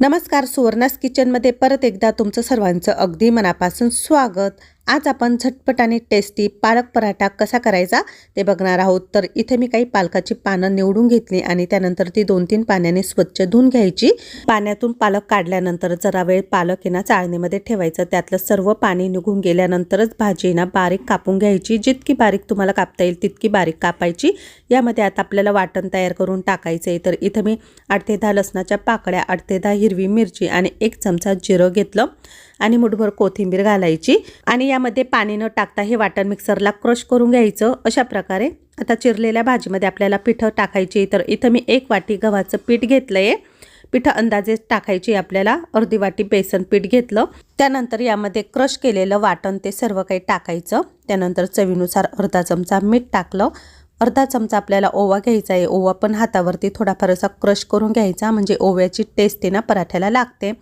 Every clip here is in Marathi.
नमस्कार सुवर्णास किचनमध्ये परत एकदा तुमचं सर्वांचं अगदी मनापासून स्वागत. आज आपण झटपट आणि टेस्टी पालक पराठा कसा करायचा ते बघणार आहोत. तर इथे मी काही पालकाची पानं निवडून घेतली आणि त्यानंतर ती दोन तीन पाण्याने स्वच्छ धुवून घ्यायची. पाण्यातून पालक काढल्यानंतर जरा वेळ पालक येणा ना चाळणीमध्ये ठेवायचं. त्यातलं सर्व पाणी निघून गेल्यानंतरच भाजी ना बारीक कापून घ्यायची. जितकी बारीक तुम्हाला कापता येईल तितकी बारीक कापायची. यामध्ये आता आपल्याला वाटण तयार करून टाकायचं आहे. तर इथं मी आठ ते दहा लसणाच्या पाकळ्या आठ ते दहा हिरवी मिरची आणि एक चमचा जिरं घेतलं. आणि मुठभर कोथिंबीर घालायची. आणि यामध्ये पाणी न टाकता हे वाटण मिक्सरला क्रश करून घ्यायचं. अशा प्रकारे आता चिरलेल्या भाजीमध्ये आपल्याला पिठं टाकायची तर इथं मी एक वाटी गव्हाचं पीठ घेतलं आहे पिठं अंदाजे टाकायची आपल्याला. अर्धी वाटी बेसन पीठ घेतलं. त्यानंतर यामध्ये क्रश केलेलं वाटण ते सर्व काही टाकायचं. त्यानंतर चवीनुसार अर्धा चमचा मीठ टाकलं. अर्धा चमचा आपल्याला ओवा घ्यायचा आहे. ओवा पण हातावरती थोडाफार असा क्रश करून घ्यायचा. म्हणजे ओव्याची टेस्ट आहे ना पराठ्याला लागते.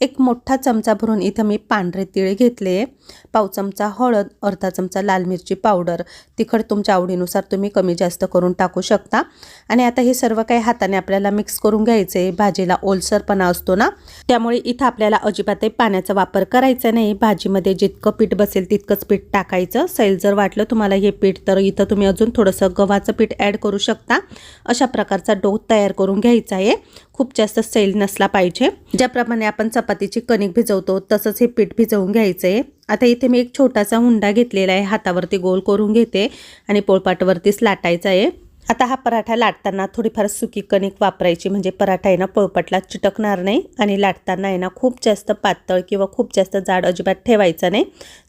एक मोठा चमचा भरून इथं मी पांढरे तिळे घेतले. पाव चमचा हळद अर्धा चमचा लाल मिरची पावडर. तिखट तुमच्या आवडीनुसार तुम्ही कमी जास्त करून टाकू शकता. आणि आता हे सर्व काही हाताने आपल्याला मिक्स करून घ्यायचे. भाजीला ओलसरपणा असतो ना. त्यामुळे इथं आपल्याला अजिबातही पाण्याचा वापर करायचा नाही. भाजीमध्ये जितकं पीठ बसेल तितकंच पीठ टाकायचं. सैल जर वाटलं तुम्हाला हे पीठ तर इथं तुम्ही अजून थोडंसं गव्हाचं पीठ ॲड करू शकता. अशा प्रकारचा डो तयार करून घ्यायचा आहे. खूप जास्त सैल नसला पाहिजे. ज्याप्रमाणे आपण चप चपातीची कणिक भिजवतो तसंच हे पीठ भिजवून घ्यायचं आहे आता इथे मी एक छोटासा हुंडा घेतलेला आहे. हातावरती गोल करून घेते आणि पोळपाटवरतीच लाटायचा आहे. आता हा पराठा लाटताना थोडीफार सुकी कणिक वापरायची म्हणजे पराठा आहे ना पळपटला चिटकणार नाही आणि लाटताना आहे ना खूप जास्त पातळ किंवा खूप जास्त जाड अजिबात ठेवायचा नाही.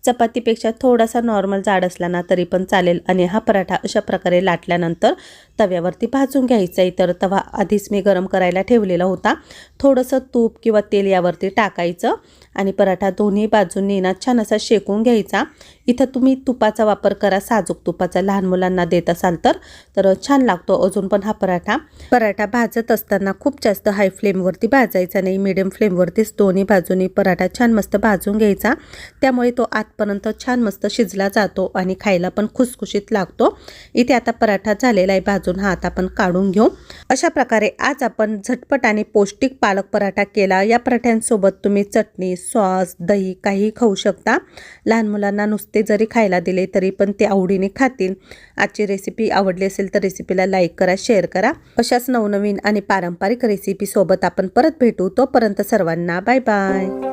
चपातीपेक्षा थोडासा नॉर्मल जाड असला ना तरी पण चालेल. आणि हा पराठा अशा प्रकारे लाटल्यानंतर तव्यावरती भाजून घ्यायचा. आहे तर तवा आधीच मी गरम करायला ठेवलेला होता. थोडंसं तूप किंवा तेल यावरती टाकायचं आणि पराठा दोन्ही बाजूंनी ना छान असा शेकून घ्यायचा. इथं तुम्ही तुपाचा वापर करा. साजूक तुपाचा लहान मुलांना देत असाल तर. तर छान लागतो अजून पण हा पराठा. पराठा भाजत असताना खूप जास्त हाय फ्लेमवरती भाजायचा नाही मिडियम फ्लेमवरतीच दोन्ही बाजूनी पराठा छान मस्त भाजून घ्यायचा. त्यामुळे तो आतपर्यंत छान मस्त शिजला जातो आणि खायला पण खुसखुशीत लागतो. इथे आता पराठा झालेला आहे भाजून हा आता आपण काढून घेऊ. अशा प्रकारे आज आपण झटपट आणि पौष्टिक पालक पराठा केला. या पराठ्यांसोबत तुम्ही चटणी सॉस दही काही खाऊ शकता. लहान मुलांना नुसते जरी खायला दिले तरी पण ते आवडीने खातील. आजची रेसिपी आवडली असेल तर रेसिपीला लाईक करा शेअर करा. अशाच नवनवीन आणि पारंपरिक रेसिपीसोबत आपण परत भेटू. तोपर्यंत सर्वांना बाय बाय.